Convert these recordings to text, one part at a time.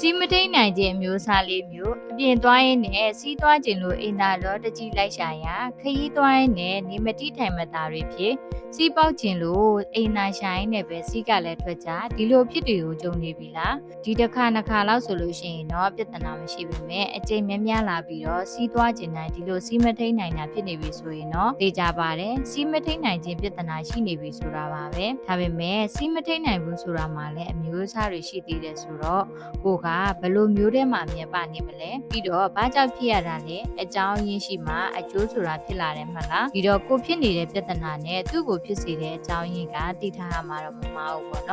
စီမထိန်နိုင်ခြင်းအမျိုးအစားလေးမျိုးအပြင်သွားရင်းနဲ့စီးသွားခြင်းလို့အိမ်သာတော့တကြီးလိုက်ရှာရာခရီးသွားရင်းနဲ့နေမတိထိုင်မသားတွေဖြစ်စီးပေါက်ခြင်းလို့အိမ်သာရှာရင်းနဲ့ပဲစီးကလည်းထွက်ကြဒီလိုဖြစ်တွေကိုကြုံနေပြီလားဒီတစ်ခါနှစ်ခါလောက်ဆိုလို့ရှိရင်တော့ပြဿနာမရှိပေမဲ့အချိန်များများလာပြီးတော့စီးသွားခြင်းတိုင်းဒီလိုစီးမထိန်နိုင်တာဖြစ်နေပြီဆိုရင်တော့သိကြပါတယ်စီးမထိန်နိုင်ခြင်းပြဿနာရှိနေပြီဆိုတာပါပဲဒါပေမဲ့စီးမထိန်နိုင်ဘူးဆိုတာမှလည်းအမျိုးအစားတွေရှိသေးတယ်ဆိုတော့ကိုကဘယ်လိုမျိုးထဲမှာမြင်ပါနေမလဲပြီးတော့ဘာကြောင့်ဖြစ်ရတာလဲအကြောင်းရင်းရှိမှအကျိုးဆိုတာဖြစ်လာတယ်မဟုတ်လားပြီးတော့ကိုဖြစ်နေတဲ့ပြဿနာနဲ့သူ့ကိုဖြစ်စေတဲ့အကြောင်းရင်းကသိထားရမှာတော့မမဟုတ်ဘူးเน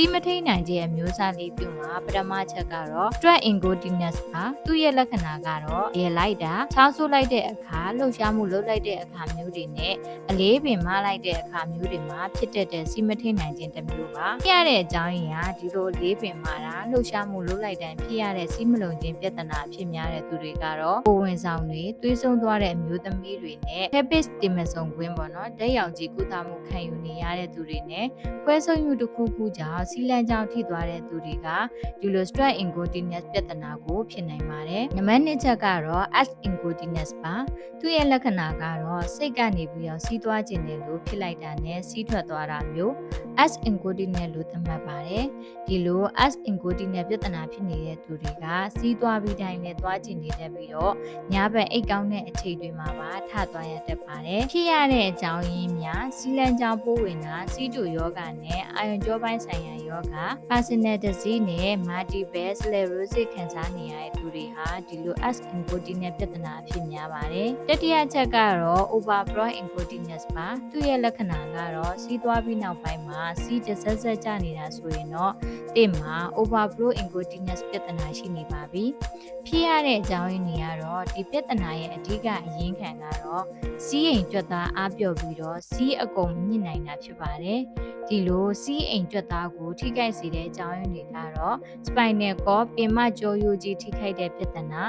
စီမထိန်နိုင်ခြင်းအမျိုးအစားလေးပြုမှာပထမချက်ကတော့ stress ingodiness ပါသူ့ရဲ့လက္ခဏာကတော့ရေလိုက်တာချောင်းဆိုးလိုက်တဲ့အခါလှုပ်ရှားမှုလုပ်လိုက်တဲ့အခါမျိုးတွေနဲ့အလေးပင်မလိုက်တဲ့အခါမျိုးတွေမှာဖြစ်တတ်တဲ့စီမထိန်နိုင်ခြင်းတစ်မျိုးပါဖြစ်ရတဲ့အကြောင်းရင်းကဒီလိုအလေးပင်မာတာလှုပ်ရှားမှုလုပ်လိုက်တိုင်းဖြစ်ရတဲ့စီမလုံခြင်းပြဿနာအဖြစ်များတဲ့သူတွေကတော့ကိုယ်ဝင်ဆောင်တွေသွေးဆုံးသွားတဲ့အမျိုးသမီးတွေနဲ့ herpes တင်မဆုံခွင်းပေါ့နော်ဓာတ်ရောင်ကြီးကုသမှုခံယူနေရတဲ့သူတွေနဲ့ခွဲဆုံးမှုတစ်ခုခုကြောင့်စီလန်ကြောင့်ထိသွားတဲ့သူတွေကဒီလို stress incontinence ပြဿနာကိုဖြစ်နိုင်ပါတယ်။နံပါတ်2ချက်ကတော့ as incontinence ပါ။သူ့ရဲ့လက္ခဏာကတော့စိတ်ကနေပြီးတော့စီးသွားခြင်းတယ်လို့ဖြစ်လိုက်တာနဲ့စီးထွက်သွားတာမျိုး as incontinence လို့သတ်မှတ်ပါတယ်။ဒီလို as incontinence ပြဿနာဖြစ်နေတဲ့သူတွေကစီးသွားပြီးတိုင်းနဲ့သွားခြင်းနေတတ်ပြီးတော့ညဘက်အိတ်ကောင်းတဲ့အချိန်တွေမှာပါထသွားရတတ်ပါတယ်။ဖြစ်ရတဲ့အကြောင်းရင်းများစီလန်ကြောင့်ပိုးဝင်တာစီးတူယောဂနဲ့အာယွန်ကြောပိုင်းဆိုင်ရာယောဂ personal disease နဲ့ multiple sclerosis ခံစားနေရတဲ့သူတွေဟာဒီလို as incontinence ပြဿနာအဖြစ်များပါတယ်။တတိယချက်ကတော့ overflow incontinence ပါ။သူ့ရဲ့လက္ခဏာကတော့စီးသွားပြီးနောက်ပိုင်းမှာစီးတဆက်ဆက်ကျနေတာဆိုရင်တော့တစ်မှာ overflow incontinence ပြဿနာရှိနေပါပြီ။ဖြစ်ရတဲ့အကြောင်းရင်းတွေကတော့ဒီပြဿနာရဲ့အဓိကအရင်းခံကတော့စီးအိမ်ကြွက်သားအားပြော့ပြီးတော့စီးအကုန်ညှစ်နိုင်တာဖြစ်ပါတယ်။ဒီလိုစီးအိမ်ကြွက်သားကိုထိခိုက်စေတဲ့အကြောင်းရင်းတွေကတော့ spinal cord ပင်မကြောရိုးကြီးထိခိုက်တဲ့ပြဿနာ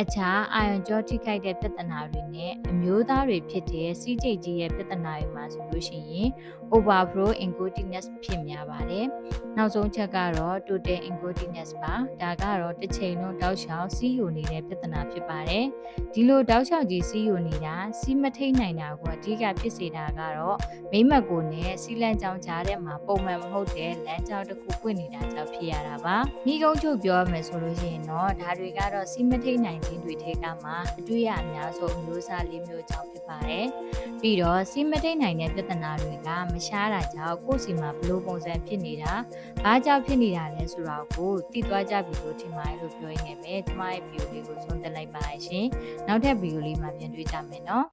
အခြားအာယွန်ကြောထိခိုက်တဲ့ပြဿနာတွေနဲ့အမျိုးသားတွေဖြစ်တဲ့စီးကျိတ်ကြီးရဲ့ပြဿနာတွေမှာဆိုလို့ရှိရင် overflow incontinence ဖြစ်များပါတယ်။နောက်ဆုံးချက်ကတော့ total incontinence ပါ။ဒါကတော့တစ်ချိန်လုံးတောက်လျှောက်စီးယူနေတဲ့ပြဿနာဖြစ်ပါတယ်။ဒီလိုတောက်လျှောက်ကြီးစီးယူနေတာစီးမထိန်နိုင်တာကိုအဓိကဖြစ်စေတာကတော့မိမက်ကိုနဲ့စီလန်ကြောင်ကြားထဲမှာပုံမှန်မဟုတ်တဲ့လမ်းကြောင်းတစ်ခုပွင့်နေတာကြောင့်ဖြစ်ရတာပါ။မိကုန်းချုပ်ပြောရမယ်ဆိုလို့ရှိရင်တော့ဒါတွေကတော့စီးမထိန်နိုင်ခြင်းတွေထဲကမှအတွေ့အအများဆုံးအမျိုးအစားလေးမျိုးကြောင့်ဖြစ်ပါတယ်။ပြီးတော့စီးမထိန်နိုင်တဲ့ပြဿနာတွေကမရှားတာကြောင့်ကိုယ်စီမှာဘလို့ပုံစံဖြစ်နေတာဘာကြောင့်ဖြစ်နေတာလဲဆိုတာကိုသိသွားကြပြီလို့ထင်ပါတယ်လို့ပြောရင်းနဲ့ပဲကျမရဲ့ဗီဒီယိုလေးကိုဆုံးသက်လိုက်ပါရှင်။နောက်ထပ်ဗီဒီယိုလေးမှာပြန်တွေ့ကြမယ်နော်။